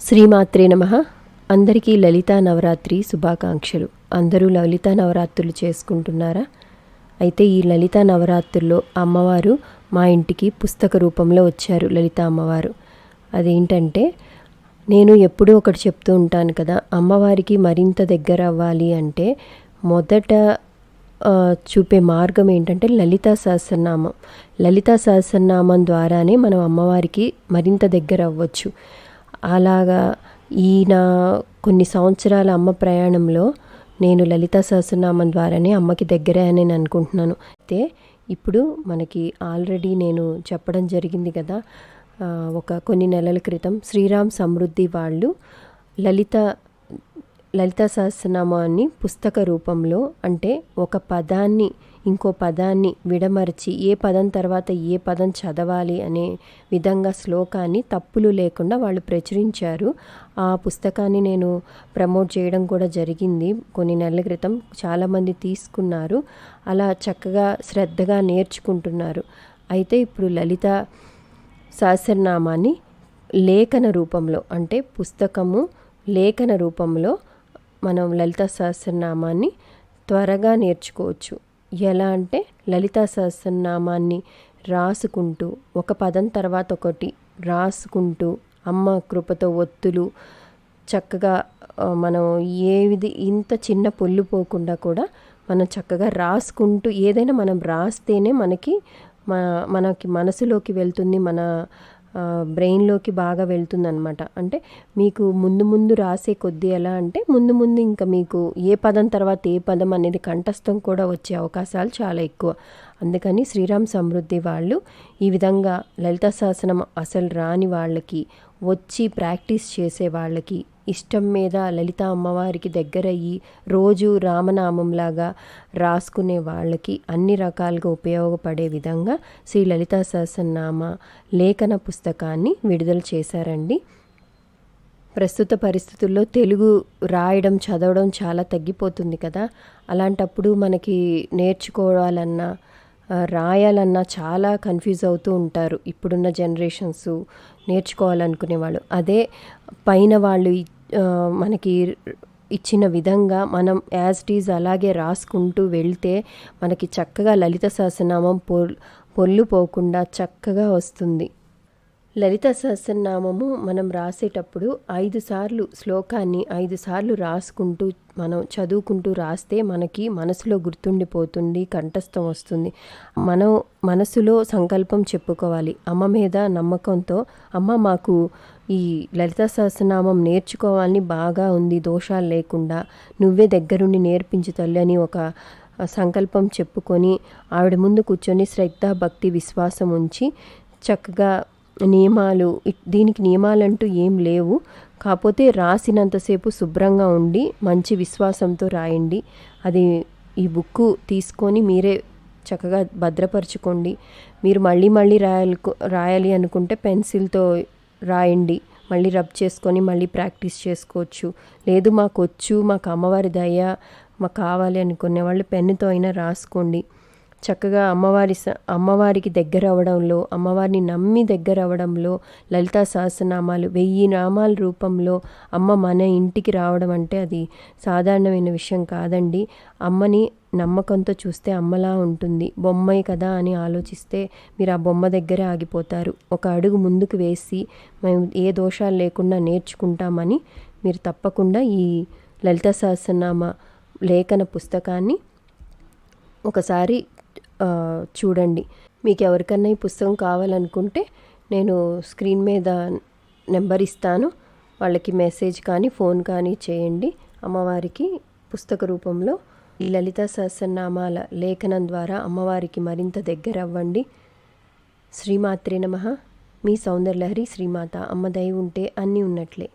శ్రీమాత్రే నమ. అందరికీ లలితా నవరాత్రి శుభాకాంక్షలు. అందరూ లలితా నవరాత్రులు చేసుకుంటున్నారా? అయితే ఈ లలితా నవరాత్రుల్లో అమ్మవారు మా ఇంటికి పుస్తక రూపంలో వచ్చారు లలిత అమ్మవారు. అదేంటంటే నేను ఎప్పుడూ ఒకటి చెప్తూ ఉంటాను కదా అమ్మవారికి మరింత దగ్గర అవ్వాలి అంటే మొదట చూపే మార్గం ఏంటంటే లలితా సహస్రనామం. లలితా సహస్రనామం ద్వారానే మనం అమ్మవారికి మరింత దగ్గర అవ్వచ్చు. అలాగా ఈ నా కొన్ని సంవత్సరాల అమ్మ ప్రయాణంలో నేను లలిత సహస్రనామం ద్వారానే అమ్మకి దగ్గరే అని నేను అనుకుంటున్నాను. అయితే ఇప్పుడు మనకి ఆల్రెడీ నేను చెప్పడం జరిగింది కదా ఒక కొన్ని నెలల క్రితం శ్రీరామ్ సమృద్ధి వాళ్ళు లలిత లలిత సహస్రనామాన్ని పుస్తక రూపంలో అంటే ఒక పదాన్ని ఇంకో పదాన్ని విడమర్చి ఏ పదం తర్వాత ఏ పదం చదవాలి అనే విధంగా శ్లోకాన్ని తప్పులు లేకుండా వాళ్ళు ప్రచురించారు. ఆ పుస్తకాన్ని నేను ప్రమోట్ చేయడం కూడా జరిగింది. కొన్ని నెలల క్రితం చాలామంది తీసుకున్నారు. అలా చక్కగా శ్రద్ధగా నేర్చుకుంటున్నారు. అయితే ఇప్పుడు లలిత సహస్రనామాన్ని లేఖన రూపంలో అంటే పుస్తకము లేఖన రూపంలో మనం లలిత సహస్రనామాన్ని త్వరగా నేర్చుకోవచ్చు. ఎలా అంటే లలితా సహస్రనామాన్ని రాసుకుంటూ ఒక పదం తర్వాత ఒకటి రాసుకుంటూ అమ్మ కృపతో ఒత్తులు చక్కగా మనం ఏది ఇంత చిన్న పొల్లు పోకుండా కూడా మనం చక్కగా రాసుకుంటూ ఏదైనా మనం రాస్తేనే మనకి మన మనకి మనసులోకి వెళ్తుంది మన బ్రెయిన్లోకి బాగా వెళ్తుందనమాట అంటే మీకు ముందు ముందు రాసే కొద్దీ ఎలా అంటే ముందు ముందు ఇంకా మీకు ఏ పదం తర్వాత ఏ పదం అనేది కంఠస్థం కూడా వచ్చే అవకాశాలు చాలా ఎక్కువ. అందుకని శ్రీరామ్ సమృద్ధి వాళ్ళు ఈ విధంగా లలిత శాసనం అసలు రాని వాళ్ళకి వచ్చి ప్రాక్టీస్ చేసే వాళ్ళకి ఇష్టం మీద లలిత అమ్మవారికి దగ్గరయ్యి రోజు రామనామంలాగా రాసుకునే వాళ్ళకి అన్ని రకాలుగా ఉపయోగపడే విధంగా శ్రీ లలితా సహస్రనామ లేఖన పుస్తకాన్ని విడుదల చేశారండి. ప్రస్తుత పరిస్థితుల్లో తెలుగు రాయడం చదవడం చాలా తగ్గిపోతుంది కదా. అలాంటప్పుడు మనకి నేర్చుకోవాలన్నా రాయాలన్నా చాలా కన్ఫ్యూజ్ అవుతూ ఉంటారు. ఇప్పుడున్న జనరేషన్స్ నేర్చుకోవాలనుకునే వాళ్ళు. అదే పైన వాళ్ళు మనకి ఇచ్చిన విధంగా మనం యాజ్ ఇట్ ఈజ్ అలాగే రాసుకుంటూ వెళ్తే మనకి చక్కగా లలిత సహస్రనామం పొల్ పొల్లు పోకుండా చక్కగా వస్తుంది. లలిత సహస్రనామము మనం రాసేటప్పుడు ఐదు సార్లు శ్లోకాన్ని ఐదు సార్లు రాసుకుంటూ మనం చదువుకుంటూ రాస్తే మనకి మనసులో గుర్తుండిపోతుంది కంఠస్థం వస్తుంది. మనం మనసులో సంకల్పం చెప్పుకోవాలి. అమ్మ మీద నమ్మకంతో అమ్మ మాకు ఈ లలిత సహస్రనామం నేర్చుకోవాలని బాగా ఉంది దోషాలు లేకుండా. నువ్వే దగ్గరుండి నేర్పించు తల్లి అని ఒక సంకల్పం చెప్పుకొని ఆవిడ ముందు కూర్చొని శ్రద్ధ భక్తి విశ్వాసం ఉంచి చక్కగా నియమాలు దీనికి నియమాలంటూ ఏం లేవు. కాకపోతే రాసినంతసేపు శుభ్రంగా ఉండి మంచి విశ్వాసంతో రాయండి. అది ఈ బుక్ తీసుకొని మీరే చక్కగా భద్రపరచుకోండి. మీరు మళ్ళీ మళ్ళీ రాయాలి రాయాలి అనుకుంటే పెన్సిల్తో రాయండి. మళ్ళీ రబ్ చేసుకొని మళ్ళీ ప్రాక్టీస్ చేసుకోవచ్చు. లేదు మాకు వచ్చు మాకు అమ్మవారి దయ మాకు కావాలి అనుకునే వాళ్ళు పెన్నుతో అయినా రాసుకోండి. చక్కగా అమ్మవారి స- అమ్మవారికి దగ్గర అవడంలో అమ్మవారిని నమ్మి దగ్గర అవడంలో లలితా సహస్రనామాలు వెయ్యి నామాల రూపంలో అమ్మ మన ఇంటికి రావడం అంటే అది సాధారణమైన విషయం కాదండి. అమ్మని నమ్మకంతో చూస్తే అమ్మలా ఉంటుంది. బొమ్మే కదా అని ఆలోచిస్తే మీరు ఆ బొమ్మ దగ్గరే ఆగిపోతారు. ఒక అడుగు ముందుకు వేసి మేము ఏ దోషాలు లేకుండా నేర్చుకుంటామని మీరు తప్పకుండా ఈ లలిత సహస్రనామ లేఖన పుస్తకాన్ని ఒకసారి చూడండి. మీకు ఎవరికన్నా ఈ పుస్తకం కావాలనుకుంటే నేను స్క్రీన్ మీద నెంబర్ ఇస్తాను. వాళ్ళకి మెసేజ్ కానీ ఫోన్ కానీ చేయండి. అమ్మవారికి పుస్తక రూపంలో ఈ లలిత సహస్రనామాల లేఖనం ద్వారా అమ్మవారికి మరింత దగ్గర అవ్వండి. శ్రీమాత్రే నమ. మీ సౌందర్యలహరి శ్రీమాత అమ్మ దయ ఉంటే అన్నీ ఉన్నట్లే.